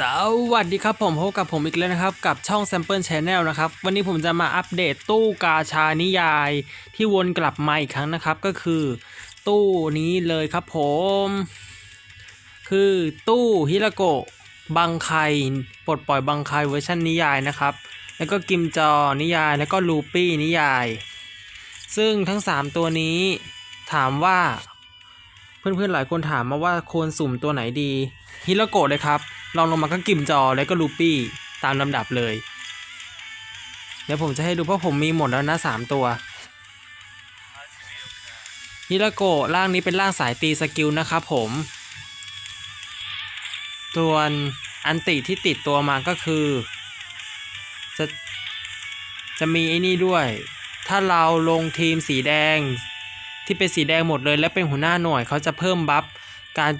สวัสดีครับผมพบกับผมอีกแล้วนะครับ กับช่อง Sample Channel นะครับ วันนี้ผมจะมาอัปเดตตู้กาชานิยาย ที่วนกลับมาอีกครั้งนะครับ ก็คือ ตู้นี้เลยครับผม คือตู้ฮิราโกะบังไคปลดปล่อยบังไคเวอร์ชันนิยายนะครับ แล้วก็กิมจอนิยาย แล้วก็ลูปี้นิยาย ซึ่งทั้ง 3 ตัวนี้ถามว่า เพื่อนๆหลายคนถามมาว่าควรสุ่มตัวไหนดีฮิโรโกะเลยครับลองลงมาก็กิมจอแล้วก็ลูปี้ตามลำดับเลย เดี๋ยวผมจะให้ดูเพราะผมมีหมดแล้วนะสามตัวฮิโรโกะร่างนี้เป็นร่างสายตีสกิลนะครับผมส่วนอันติที่ติดตัวมาก็คือ จะจะมีไอ้นี่ด้วย ถ้าเราลงทีมสีแดง ที่เป็นสีแดงหมดเลย และเป็นหัวหน้าหน่วยเขาจะเพิ่มบัฟการ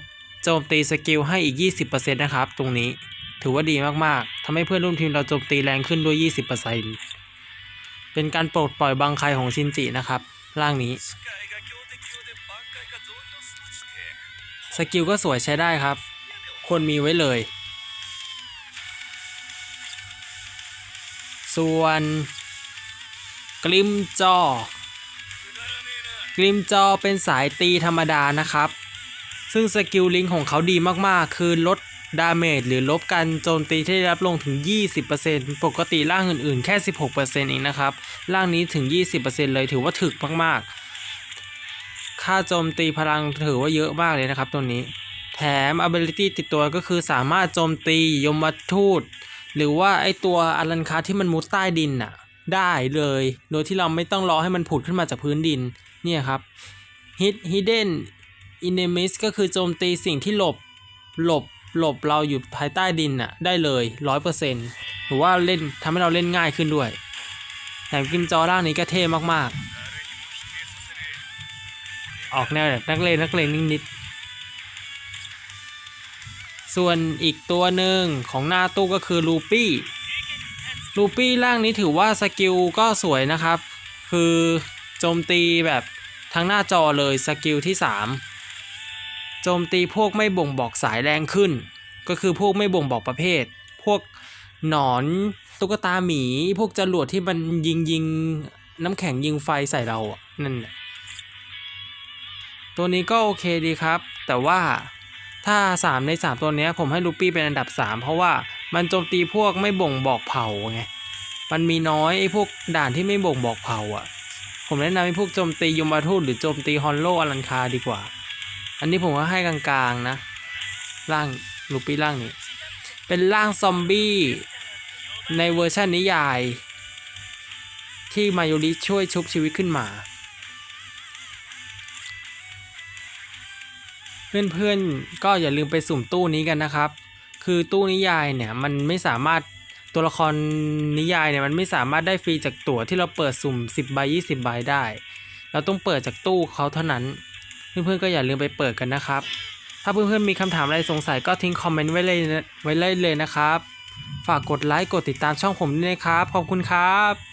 โจมตีสกิลให้อีก 20%นะครับ ตรงนี้ถือว่าดีมากๆทำให้เพื่อนร่วมทีมเราโจมตีแรงขึ้นด้วย 20%เป็นการปลดปล่อยบางใครของชินจินะครับล่างนี้ สกิลก็สวยใช้ได้ครับ ควรมีไว้เลย ส่วน กลิมจอ กลิมจอเป็นสายตีธรรมดานะครับ ซึ่งสกิลลิงของเขาดีมากๆ คือลดดาเมจหรือลบการโจมตีที่ได้รับลงถึง 20%ปกติร่างอื่นๆ แค่ 16%เองนะครับ ร่างนี้ถึง 20%เลยถือว่าถึกมากๆ ค่าโจมตีพลังถือว่าเยอะมากเลยนะครับตัวนี้ แถม ability ติดตัวก็คือสามารถโจมตียมทูต หรือว่าไอตัวอลันคาที่มันมุดใต้ดินน่ะ ได้เลย โดยที่เราไม่ต้องรอให้มันผุดขึ้นมาจากพื้นดิน เนี่ยครับ hit hidden enemies ก็คือโจมตีสิ่งที่หลบหลบหลบเราอยู่ภายใต้ดินน่ะได้เลยร้อยเปอร์เซ็นต์หรือว่าเล่นทำให้เราเล่นง่ายขึ้นด้วยแถมกิมจอร่างนี้ก็เท่มากๆ ออกแนวแบบนักเลงนักเลงนิดๆส่วนอีกตัวหนึ่งของหน้าตู้ก็คือลูปี้ลูปี้ร่างนี้ถือว่าสกิลก็สวยนะครับ คือ โจมตีแบบทั้งหน้าจอเลยสกิลที่ 3 โจมตีพวกไม่บ่งบอกสายแรงขึ้น ก็คือพวกไม่บ่งบอกประเภท พวกหนอนตุ๊กตาหมี พวกจรวดที่มันยิงยิงน้ำแข็งยิงไฟใส่เราอะนั่นตัวนี้ก็โอเคดีครับ แต่ว่าถ้า 3 ใน 3 ตัวเนี้ยผมให้ลูปี้เป็นอันดับ 3 เพราะว่ามันโจมตีพวกไม่บ่งบอกเผาไง มันมีน้อยไอ้พวกด่านที่ไม่บ่งบอกเผาอะ ผมแนะนำให้พวกโจมตียมทูตหรือโจมตีฮอนโลอลันคาดีกว่า อันนี้ผมว่าให้กลางๆนะ ร่างลูปี้ร่างนี้ เป็นร่างซอมบี้ในเวอร์ชันนิยาย ที่มายุริช่วยชุบชีวิตขึ้นมา เพื่อนๆก็อย่าลืมไปสุ่มตู้นี้กันนะครับ คือตู้นิยายเนี่ยมันไม่สามารถ ตัวละครนิยายเนี่ยมันไม่สามารถได้ฟรีจากตั๋วที่เราเปิดสุ่ม 10ใบ20ใบได้ เราต้องเปิดจากตู้เขาเท่านั้น เพื่อนๆก็อย่าลืมไปเปิดกันนะครับ ถ้าเพื่อนๆมีคำถามอะไรสงสัยก็ทิ้งคอมเมนต์ไว้เลยไว้เลยเลยนะครับ ฝากกดไลค์กดติดตามช่องผมด้วยนะครับ ขอบคุณครับ